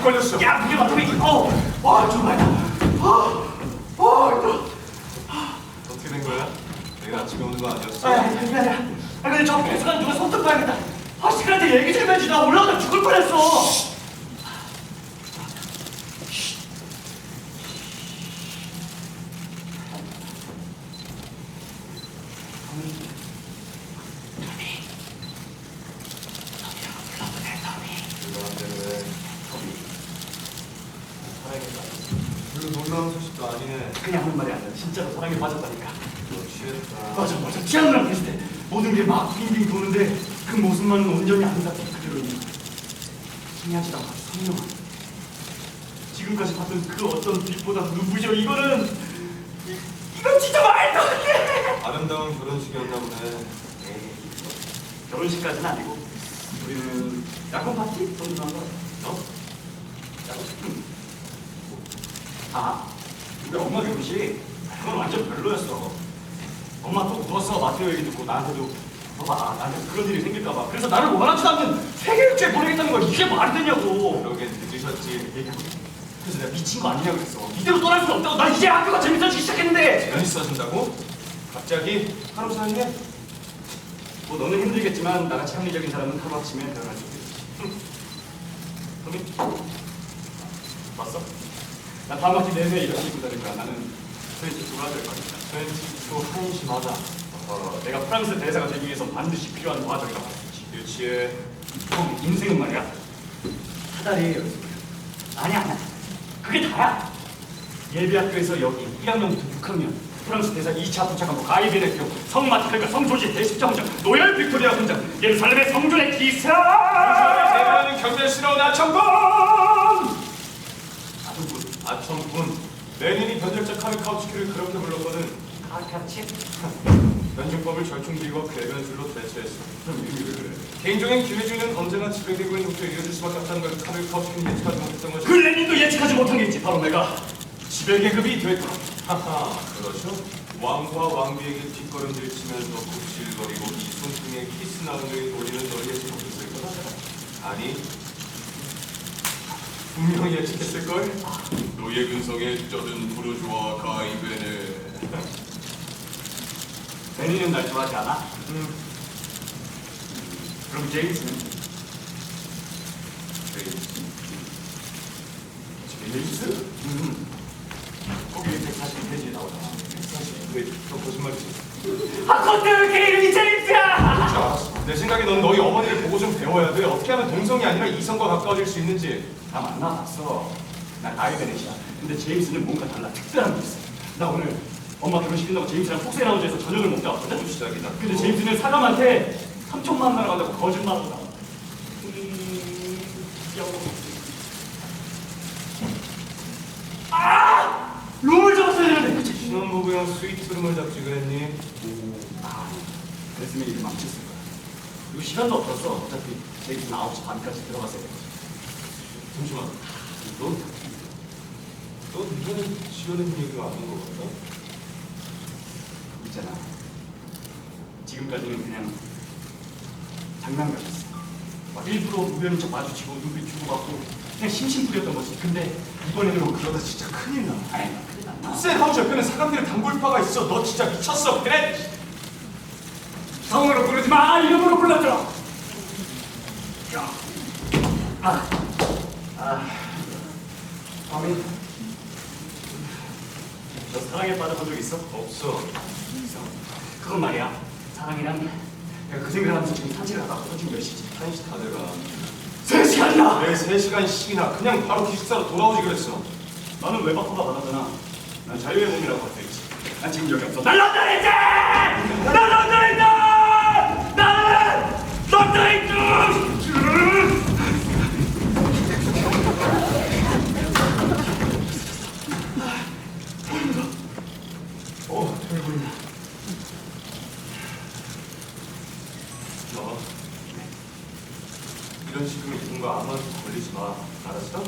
딱 걸렸어. 야, 무게 맞춰 이 어, 어, 정말. 어, 어, 힘들어. 어떻게 된 거야? 내가 아침에 오는 거 아니었어? 아, 아니. 아, 근데 저 배수관 누가 손톱 봐야겠다. 아, 시간한테 얘기 좀 해야지. 나 올라가다 죽을 뻔했어. 너한테 왜? 사랑했다. 별로 놀라운 소식도 아니네. 그냥 하는 말이 아니라 진짜로 사랑에 빠졌다니까. 너 취했다. 맞아, 맞아. 취향이랑 비슷해. 모든 게 막 빙빙 도는데 그 모습만은 온전히 아름답게 그대로 있는. 신기하지도 않아. 선명한. 지금까지 봤던 그 어떤 빛보다 눈부셔. 이거는 이, 이건 진짜 말도 안 돼. 아름다운 결혼식이었나 보네. 결혼식까지는 아니고 우리는 야구 파티 정도 한 거. 너? 야구? 응. 아, 근데 엄마 결혼식 그건 완전 별로였어. 엄마 또 울었어. 마테오 얘기 듣고 나한테도 봐봐 나한테 그런 일이 생길까봐. 그래서 나를 원하지도 않는 세계일주에 보내겠다는 걸 이게 말이 되냐고. 그러게 늦으셨지. 얘기하고. 그래서 내가 미친 거 아니냐 그랬어. 이대로 떠날 수는 없다고. 나 이제 학교가 재밌어지기 시작했는데. 재밌어진다고? 갑자기 하루 사이에? 뭐 너는 힘들겠지만 나같이 합리적인 사람은 하루 아침에 변할 수 있지. 토미? 봤어? 나 다음 학기 내내 이렇게 입고 거야. 나는 프렌치 투가 될 거니까. 왠지 또 한심하다. 어, 내가 프랑스 대사가 되기 위해서 반드시 필요한 과정이라고 할수 있지. 유치해. 형, 인생은 말이야. 사다리의 연습이야. 아니야, 아니야. 그게 다야. 예비학교에서 여기 1학년부터 6학년. 프랑스 대사 2차 부착하고 가이베네교, 성마티클과 성조지 대십자훈장, 노열 빅토리아 훈장, 예루살렘의 성전의 기사! 견딜스러운 아첨군! 아첨군. 레닌이 변절자 카르카우스키를 그렇게 불렀거든. 카르카치? 변증법을 절충기과 궤변술로 대체했어. 그럼 그래? 개인적인 기회주의는 언제나 지배되고 있는 쪽에 이어질 수밖에 없다는 걸 카르카우스키는 예측하지 못했던 거지. 그 레닌도 예측하지 못한 게 있지. 바로 내가 지배계급이 됐구나. 하하, 그렇죠. 왕과 왕비에게 뒷걸음질 치면서 굽실거리고 이손등에 키스 나우를 돌리는 너를 예측했을 거다. 아니, 분명히 예측했을걸? 노예 근성에 쩌든 부르주아 가이베네. 레닌은 날 좋아하지 않아? 음, 그럼 제임스는? 제임스? 음. 거기 140페이지에 나오잖아. 사실 왜너 거짓말이지? 아, 이름이 제임 넌 너희 어머니를 보고 좀 배워야 돼. 어떻게 하면 동성이 아니라 이성과 가까워질 수 있는지. 다 만나봤어. 나 가이베넷이야. 근데 제임스는 뭔가 달라. 특별한 게 있어. 나 오늘 엄마 결혼식 끝나고 제임스랑 폭세 라운지에서 저녁을 먹다 왔거든. 또 시작이다. 근데 제임스는 사람한테 삼촌 만나러 간다고 거짓말하고 나와. 음, 여보. 아! 룸을 잡았어야 되는데. 그치? 신혼부부형 스위트룸을 잡지 그랬니? 아, 그랬으면 일을 망쳤을 거야. 그리고 시간도 없었어. 어차피 제임스는 9시 반까지 들어갔어야 돼. 잠시만. 너, 너 이전에 지어낸 얘기가 아닌 것 같다? 있잖아. 지금까지는 그냥 장난 같았어. 막 일부러 우연히 척 마주치고 눈빛 주고받고 그냥 심심풀이었던 거지. 근데 이번에는 뭐 그러다 진짜 큰일 나. 아니, 큰일 났나? 쌤 하우스 옆에는 사람들이 단골파가 있어. 너 진짜 미쳤어. 그래? 성으로 부르지 마. 이름으로 불러줘. 야. 아. 아. 아민. 너 사랑에 빠져본 적 있어? 없어. 있어. 그건 말이야. 사랑이란 내가 그 생각하면서 지금 산책을 하다가 지금 몇 시지? 한시 다 돼가. 세 시간이나! 왜 3시간씩이나 그냥 바로 기숙사로 돌아오지 그랬어. 너는 외박 허가 받았잖아. 난 자유의 몸이라고 할수 있지. 난 지금 여기 없어. 날 런던에 있지! 난 런던에 있다! 나는 런던에 있다! 어, 잘 보인다. 너 이런 식으로 있는 거 아무한테 걸리지 마. 알았어?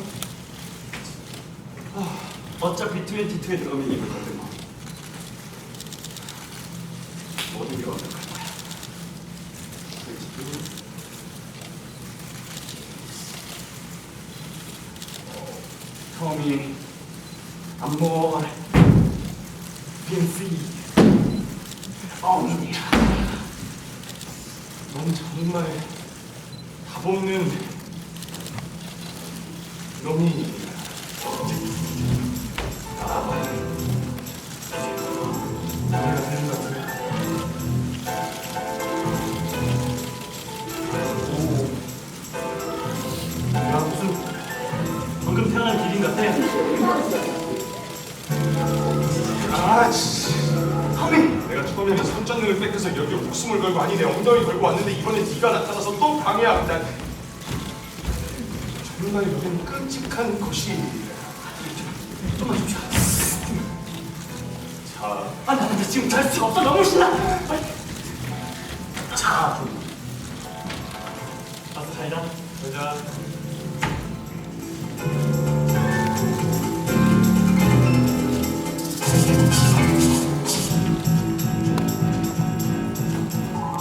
어차피 22에 들어가면 이걸 건데 뭐. 모든 게 완벽할 거야. me, amor, Vinci, omnia. 넌 정말 답 없는 놈이 아, 내가 처음에는 선전능을 뺏겨서 여기 목숨을 걸고 아니 내 엉덩이 걸고 왔는데 이번에 네가 나타나서 또 방해한다. 정말 여긴 끔찍한 것이. 좀만 줍시오. 자, 아, 나 근데 지금 잘 수가 없어. 너무 신나. 자, 가서 잘자. 보자.